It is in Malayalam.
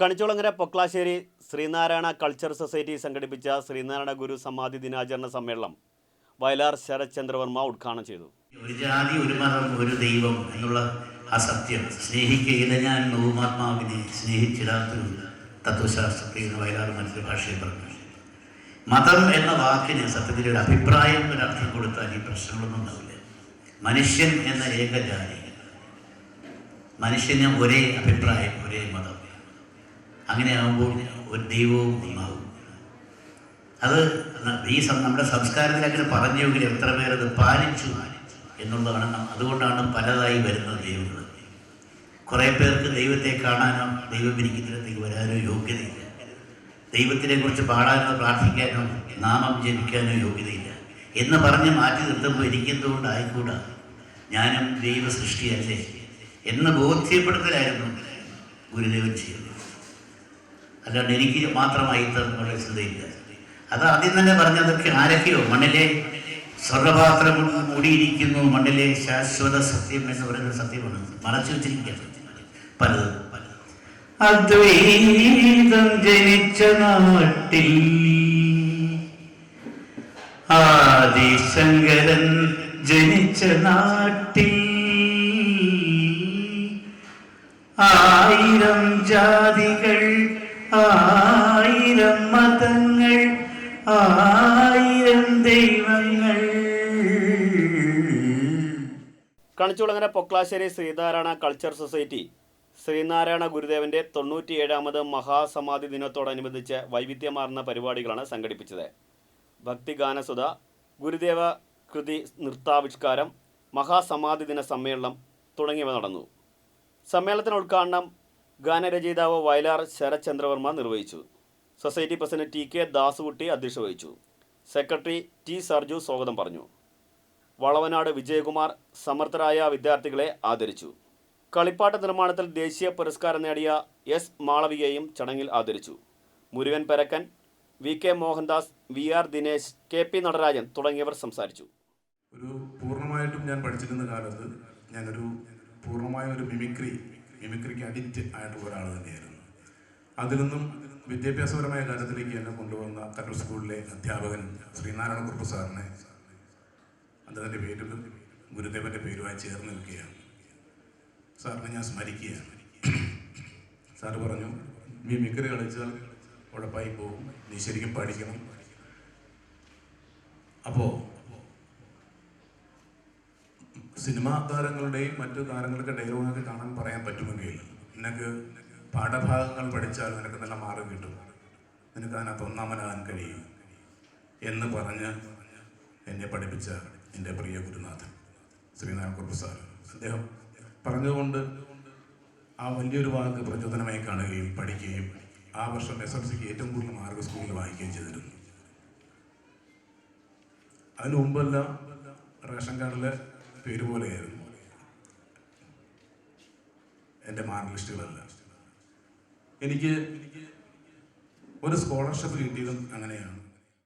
കണിച്ചുളങ്ങര പൊക്ലാശ്ശേരി ശ്രീനാരായണ കൾച്ചർ സൊസൈറ്റി സംഘടിപ്പിച്ച ശ്രീനാരായണ ഗുരു സമാധി ദിനാചരണ സമ്മേളനം വയലാർ ശരത്ചന്ദ്രവർമ്മ ഉദ്ഘാടനം ചെയ്തു. ഒരു ജാതി ഒരു മതം ഒരു ദൈവം എന്നുള്ള ആ സത്യം സ്നേഹിക്കുകയില്ല ഞാൻ നോമാത്മാവിനെ സ്നേഹിച്ചിടാത്തൊരു തത്വശാസ്ത്രത്തിൽ വയലാർ മറ്റൊരു ഭാഷയിൽ പറഞ്ഞു. മതം എന്ന വാക്കിന് സത്യത്തിൽ ഒരു അഭിപ്രായം ഒരർത്ഥം കൊടുത്താൽ ഈ പ്രശ്നങ്ങളൊന്നും ഉണ്ടാവില്ല. മനുഷ്യൻ എന്ന ഏകജാതി. മനുഷ്യന് ഒരേ അഭിപ്രായം ഒരേ മതം. അങ്ങനെയാകുമ്പോൾ ഒരു ദൈവവും ഒന്നാകും അത് ഈ നമ്മുടെ സംസ്കാരത്തിൽ അങ്ങനെ പറഞ്ഞെങ്കിൽ എത്ര പേർ അത് പാലിച്ചു എന്നുള്ളതാണ് അതുകൊണ്ടാണ് പലതായി വരുന്ന ദൈവങ്ങൾ. കുറേ പേർക്ക് ദൈവത്തെ കാണാനോ ദൈവം ഇരിക്കുന്നിടത്തേക്ക് വരാനോ യോഗ്യതയില്ല. ദൈവത്തിനെ കുറിച്ച് പാടാനോ പ്രാർത്ഥിക്കാനോ നാമം ജപിക്കാനോ യോഗ്യതയില്ല. എന്ന് പറഞ്ഞ് മാറ്റി നിർത്തുമ്പോൾ ഇരിക്കുന്നതുകൊണ്ടായിക്കൂടാ ഞാനും ദൈവ സൃഷ്ടിയല്ലേ എന്ന് ബോധ്യപ്പെടുത്തലായിരുന്നു ഗുരുദേവൻ ചെയ്യുന്നത്. അല്ലാണ്ട് എനിക്ക് മാത്രമായി തന്നുള്ള ചിന്തയില്ല അത് ആദ്യം തന്നെ പറഞ്ഞതൊക്കെ ആരൊക്കെയോ മണ്ണിലെ സ്വർഗപാത്രം മൂടിയിരിക്കുന്നു മണ്ണിലെ ശാശ്വത സത്യം എന്ന് പറയുന്ന സത്യമാണ്. മറച്ചു വെച്ചിരിക്കുകയാണ് പലതും. അദ്വൈതം ജനിച്ച നാട്ടിൽ ആദിശങ്കരൻ ജനിച്ച നാട്ടിൽ ആയിരം ജാതികൾ ആയിരം മതങ്ങൾ ആയിരം ദൈവങ്ങൾ. കണിച്ചുളങ്ങര പൊക്ലാശ്ശേരി ശ്രീനാരായണ കൾച്ചർ സൊസൈറ്റി ശ്രീനാരായണ ഗുരുദേവന്റെ തൊണ്ണൂറ്റിയേഴാമത് മഹാസമാധി ദിനത്തോടനുബന്ധിച്ച് വൈവിധ്യമാർന്ന പരിപാടികളാണ് സംഘടിപ്പിച്ചത്. ഭക്തിഗാനസുധ ഗുരുദേവ കൃതി നൃത്താവിഷ്കാരം മഹാസമാധി ദിന സമ്മേളനം തുടങ്ങിയവ നടന്നു. സമ്മേളനത്തിന് ഉദ്ഘാടനം ഗാനരചയിതാവ് വയലാർ ശരചന്ദ്രവർമ്മ നിർവഹിച്ചു. Society president T K Dasukutty അധ്യക്ഷ വഹിച്ചു സെക്രട്ടറി ടി സർജു സ്വാഗതം പറഞ്ഞു. വളവനാട് വിജയകുമാർ സമർത്ഥരായ വിദ്യാർത്ഥികളെ ആദരിച്ചു. കളിപ്പാട്ട നിർമ്മാണത്തിൽ ദേശീയ പുരസ്കാരം നേടിയ എസ് മാളവികയും ചടങ്ങിൽ ആദരിച്ചു. Murugan Parakkan V K Mohandas V R Dinesh K P Natarajan തുടങ്ങിയവർ സംസാരിച്ചു. ഒരു പൂർണമായിട്ടും ഞാൻ പഠിച്ചിരുന്ന കാലത്ത് ഞാനൊരു പൂർണമായ ഒരു മിമിക്രി മിമിക്രിക്ക് അഡിക്റ്റ് ആയിട്ടുള്ള ഒരാൾ തന്നെയായിരുന്നു. അതിൽ നിന്നും വിദ്യാഭ്യാസപരമായ കാര്യത്തിലേക്ക് എന്നെ കൊണ്ടുവന്ന കണ്ണൂർ സ്കൂളിലെ അധ്യാപകൻ ശ്രീനാരായണ കുറുപ്പ് സാറിനെ അദ്ദേഹത്തിന്റെ പേരിലും ഗുരുദേവന്റെ പേരുമായി ചേർന്ന് നിൽക്കുകയാണ്. സാറിനെ ഞാൻ സ്മരിക്കുകയാണ്. സാറ് പറഞ്ഞു മിമിക്രി കളിച്ചാൽ ഉഴപ്പായി പോകും നീ ശരിക്കും പഠിക്കണം. അപ്പോൾ സിനിമാ താരങ്ങളുടെയും മറ്റു താരങ്ങളുടെ ഡയലോഗൊക്കെ കാണാൻ പറയാൻ പറ്റുമെങ്കിൽ നിനക്ക് പാഠഭാഗങ്ങൾ പഠിച്ചാൽ നിനക്ക് നല്ല മാർക്ക് കിട്ടും. നിനക്ക് അതിനകത്ത് ഒന്നാമനാകാൻ കഴിയും എന്ന് പറഞ്ഞ് എന്നെ പഠിപ്പിച്ച എന്റെ പ്രിയ ഗുരുനാഥൻ ശ്രീനാരായണ കുറുപ്പ് സാർ. അദ്ദേഹം പറഞ്ഞുകൊണ്ട് ആ വലിയൊരു വാക്ക് പ്രചോദനമായി കാണുകയും പഠിക്കുകയും ആ വർഷം എസ് എൽ സിക്ക് ഏറ്റവും കൂടുതൽ മാർക്ക് സ്കൂളിൽ വായിക്കുകയും ചെയ്തിരുന്നു. അതിനു മുമ്പെല്ലാം റേഷൻ കാർഡിലെ പേര് പോലെയായിരുന്നു എന്റെ മാർക്ക് ലിസ്റ്റുകളല്ല. എനിക്ക് ഒരു സ്കോളർഷിപ്പ് കിട്ടിയതും അങ്ങനെയാണ്.